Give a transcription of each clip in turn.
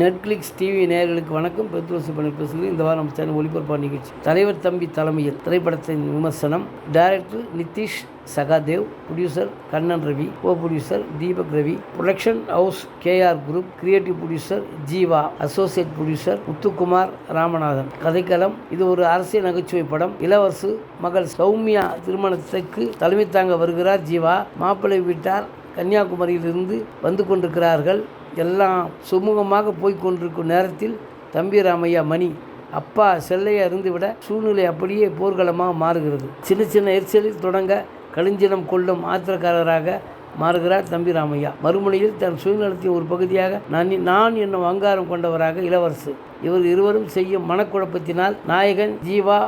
Netflix TV நேயர்களுக்கு வணக்கம். பெத்ரோசி பண்ணி பேசுகிறேன் இந்த வாரம் சேனல் ஒளிபரப்பா நிகழ்ச்சி. தலைவர் தம்பி தலைமையில் திரைப்படத்தின் விமர்சனம். Director Nithish Sahadev. Producer Kannan Ravi. Co producer Deepak Ravi. Production house K R group creative producer Jeeva. Associate producer Muthukumar Ramanathan. கதைக்களம். இது ஒரு அரசியல் நகைச்சுவை படம். இளவரசு மகள் சௌமியா திருமணத்துக்கு தலைமை தாங்க வருகிறார் ஜீவா. மாப்பிள்ளை வீட்டார் கன்னியாகுமரியிலிருந்து வந்து கொண்டிருக்கிறார்கள். எல்லாம் சுமூகமாக போய்கொண்டிருக்கும் நேரத்தில் தம்பி ராமையா மணி அப்பா செல்லையாக இருந்துவிட சூழ்நிலை அப்படியே போர்க்களமாக மாறுகிறது. சின்ன சின்ன எரிச்சலில் தொடங்க கலிஞ்சினம் கொள்ளும் ஆத்திரக்காரராக மாறுகிறார் தம்பி ராமையா. மறுமுனையில் தன் சுயநலத்தின் ஒரு பகுதியாக நான் நான் என்னும் அங்காரம் கொண்டவராக இளவரசு. இவர் இருவரும் செய்யும் மனக்குழப்பத்தினால் நாயகன் ஜீவா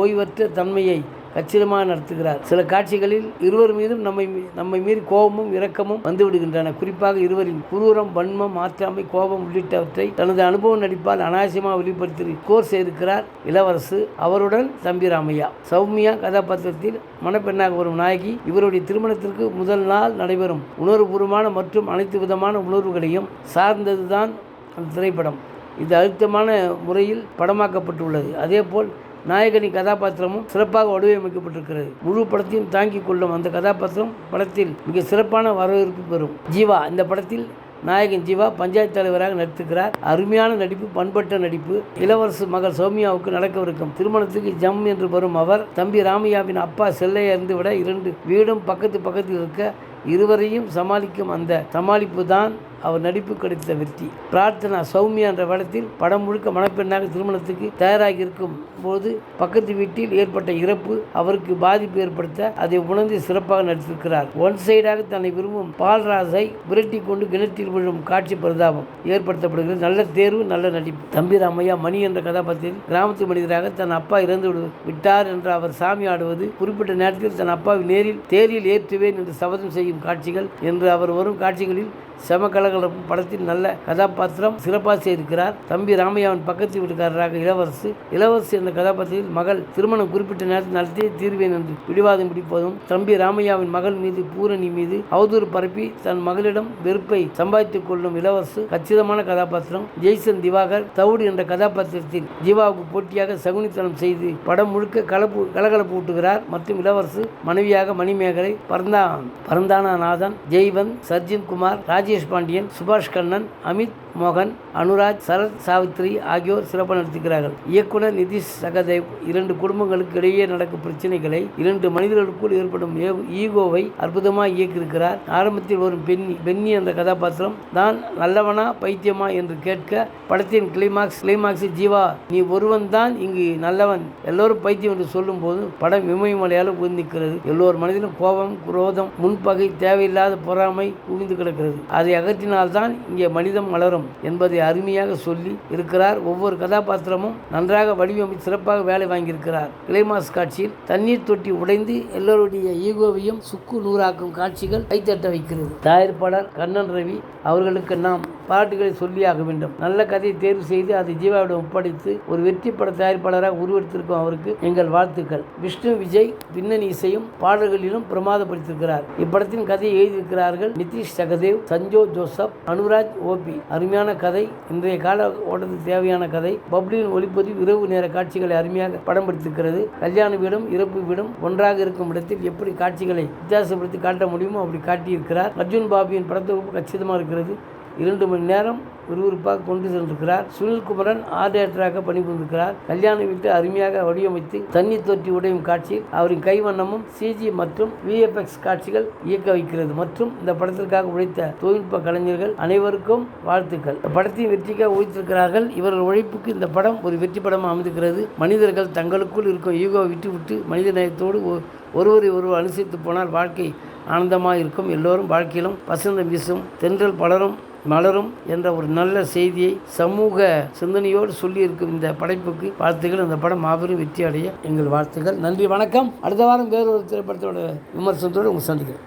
ஓய்வற்ற தன்மையை கச்சிதமாக நடத்துகிறார். சில காட்சிகளில் இருவர் மீதும் நம்மை மீ- நம்மை மீறி கோபமும் இரக்கமும் வந்துவிடுகின்றன. குறிப்பாக இருவரின் குரூரம் வன்மம் மாற்றாமை கோபம் உள்ளிட்டவற்றை தனது அனுபவ நடிப்பால் அனாவசியமாக வெளிப்படுத்தி கோர் செய்திருக்கிறார் இளவரசு அவருடன் தம்பி ராமையா சௌமியா கதாபாத்திரத்தில் மணப்பெண்ணாக வரும் நாயகி இவருடைய திருமணத்திற்கு முதல் நாள் நடைபெறும். உணர்வுபூர்வமான மற்றும் அனைத்து விதமான உணர்வுகளையும் சார்ந்ததுதான் அந்த திரைப்படம். இது அழுத்தமான முறையில் படமாக்கப்பட்டுள்ளது. அதேபோல் நாயகனின் கதாபாத்திரமும் சிறப்பாக வடிவமைக்கப்பட்டிருக்கிறது. முழு படத்தையும் தாங்கிக் கொள்ளும் அந்த கதாபாத்திரம் படத்தில் மிக சிறப்பான வரவேற்பு பெறும். ஜீவா இந்த படத்தில் நாயகன் ஜீவா பஞ்சாயத்து தலைவராக நடித்துக்கிறார் அருமையான நடிப்பு பண்பட்ட நடிப்பு. இளவரசு மகள் சௌமியாவுக்கு நடக்கவிருக்கும் திருமணத்துக்கு ஜம் என்று வரும் அவர் தம்பி ராமையாவின் அப்பா செல்லையை இருந்து விட இரண்டு வீடும் பக்கத்து பக்கத்தில் இருக்க இருவரையும் சமாளிக்கும் அந்த சமாளிப்பு தான் அவர் நடிப்பு கிடைத்த வெற்றி. பிரார்த்தனா சௌமியா என்ற படத்தில் படம் முழுக்க மணப்பெண்ணாக திருமணத்துக்கு தயாராகி இருக்கும் போது பக்கத்து வீட்டில் ஏற்பட்ட இறப்பு அவருக்கு பாதிப்பு ஏற்படுத்த அதை உணர்ந்து சிறப்பாக நடித்திருக்கிறார். ஒன் சைடாக தன்னை விரும்பும் பால்ராஜை விரட்டி கொண்டு கிணற்றில் விழும் காட்சி பரிதாபம் ஏற்படுத்தப்படுகிறது. நல்ல தேர்வு நல்ல நடிப்பு. தம்பிராமையா மணி என்ற கதாபாத்திரத்தில் கிராமத்து மனிதராக தன் அப்பா இறந்து விட்டார் என்று அவர் சாமி ஆடுவது குறிப்பிட்ட நேரத்தில் தன் அப்பாவை நேரில் தேரில் ஏற்றுவேன் என்று சபதம் செய்யும் காட்சிகள் என்று அவர் வரும் காட்சிகளில் செமக்கல கலகலப்பு படத்தில் நல்ல கதாபாத்திரம் சிறப்பாக செய்திருக்கிறார் தம்பி ராமையாவின் பக்கத்து வீட்டுக்காரராக இளவரசு. இளவரசு என்ற கதாபாத்திரத்தில் மகள் திருமணம் குறிப்பிட்ட நேரத்தில் நடத்தி தீர்வேன் என்று பிடிவாதம் பிடிப்பதும் தம்பி ராமையாவின் மகள் மீது பூரணி மீது அவதூறு பரப்பி தன் மகளிடம் வெறுப்பை சம்பாதித்துக் கொள்ளும் இளவரசு கச்சிதமான கதாபாத்திரம். ஜெய்சன் திவாகர் தவுடு என்ற கதாபாத்திரத்தில் ஜீவாவுக்கு போட்டியாக சகுனித்தனம் செய்து படம் முழுக்க கலப்பு கலகலப்பு ஊட்டுகிறார். மற்றும் இளவரசு மனைவியாக மணிமேகலை பரந்தா பரந்தானநாதன் ஜெய்வந்த் சர்ஜின் குமார் ராஜேஷ் பாண்டியன் சுபாஷ் கண்ணன் அமித் மோகன் அனுராஜ் சரத் சாவித்ரி ஆகியோர் சிறப்பாக நடத்துகிறார்கள் இயக்குனர் நிதிஷ் சகதேவ் இரண்டு குடும்பங்களுக்கு இடையே நடக்கும் பிரச்சனைகளை இரண்டு மனிதர்களுக்குள் ஏற்படும் ஈகோவை அற்புதமாக இயக்கியிருக்கிறார். ஆரம்பத்தில் வரும் பெண்ணி பெண்ணி என்ற கதாபாத்திரம் தான் நல்லவனா பைத்தியமா என்று கேட்க படத்தின் கிளைமாக்ஸ் கிளைமாக்ஸ் ஜீவா நீ ஒருவன் தான் இங்கு நல்லவன். எல்லோரும் பைத்தியம் என்று சொல்லும் போது படம் இமயமலையால் உயர்ந்திருக்கிறது எல்லோர் மனதிலும் கோபம் குரோதம் முன்பகை தேவையில்லாத பொறாமை குவிந்து கிடக்கிறது. அதை அகற்றினால்தான் இங்கே மனிதம் மலரும் என்பதை அருமையாக சொல்லி இருக்கிறார். ஒவ்வொரு கதாபாத்திரமும் நன்றாக வடிவமைத்து சிறப்பாக வேலை வாங்கியிருக்கிறார். கிளைமாஸ் காட்சியில் தண்ணீர் தொட்டி உடைந்து எல்லோருடைய ஈகோவையும் சுக்கு நூறாக்கும் காட்சிகள் கைத்தட்ட வைக்கிறது. தயாரிப்பாளர் கண்ணன் ரவி அவர்களுக்கு நாம் பாராட்டுகளை சொல்லியாக வேண்டும். நல்ல கதையை தேர்வு செய்து அதை ஜீவாவிடம் ஒப்படைத்து ஒரு வெற்றி பட தயாரிப்பாளராக உருவெடுத்திருக்கும் அவருக்கு எங்கள் வாழ்த்துக்கள். விஷ்ணு விஜய் பின்னணி இசையும் பாடல்களிலும் பிரமாதப்படுத்தியிருக்கிறார். இப்படத்தின் கதையை எழுதியிருக்கிறார்கள் Nithish Sahadev Sanjo Joseph. Anuraj O P. அருமையான கதை. இன்றைய கால ஓட்டத்துக்கு தேவையான கதை. பப்ளியின் ஒளிப்பதிவு இரவு நேர காட்சிகளை அருமையாக படம் பிடித்திருக்கிறது. கல்யாண வீடும் இறப்பு வீடும் ஒன்றாக இருக்கும் இடத்தில் எப்படி காட்சிகளை வித்தியாசப்படுத்தி காட்ட முடியுமோ அப்படி காட்டியிருக்கிறார். அர்ஜுன் பாபியின் படத்தொகுப்பு கச்சிதமாக இருக்கிறது. இரண்டு மணி நேரம் விறுவிறுப்பாக கொண்டு சென்றிருக்கிறார். சுனில்குமரன் ஆர்டேட்டராக பணிபுரிந்திருக்கிறார். கல்யாண வீட்டு அருமையாக வடிவமைத்து தண்ணீர் தொட்டி உடையும் காட்சியில் அவரின் கைவண்ணமும் சிஜி மற்றும் விஎஃப்எக்ஸ் காட்சிகள் இயக்க வைக்கிறது மற்றும் இந்த படத்திற்காக உழைத்த தொழில்நுட்ப கலைஞர்கள் அனைவருக்கும் வாழ்த்துக்கள். இந்த படத்தின் வெற்றிக்காக உழைத்திருக்கிறார்கள். இவர்கள் உழைப்புக்கு இந்த படம் ஒரு வெற்றி படமாக அமைந்திருக்கிறது. மனிதர்கள் தங்களுக்குள் இருக்கும் ஈகோவை விட்டுவிட்டு மனித நேயத்தோடு ஒ- ஒருவரை ஒருவர் அனுசரித்து போனால் வாழ்க்கை ஆனந்தமாக இருக்கும் எல்லோரும் வாழ்க்கையிலும் வசந்தம் வீசும். தென்றல் பலரும் மலரும் என்ற ஒரு நல்ல செய்தியை சமூக சிந்தனையோடு சொல்லியிருக்கும் இந்த படைப்புக்கு வாழ்த்துக்கள். இந்த படம் மாபெரும் வெற்றி அடைய எங்கள் வாழ்த்துக்கள். நன்றி வணக்கம். அடுத்த வாரம் வேறு ஒரு திரைப்படத்தோட விமர்சனத்தோடு உங்கள் சந்திக்கிறேன்.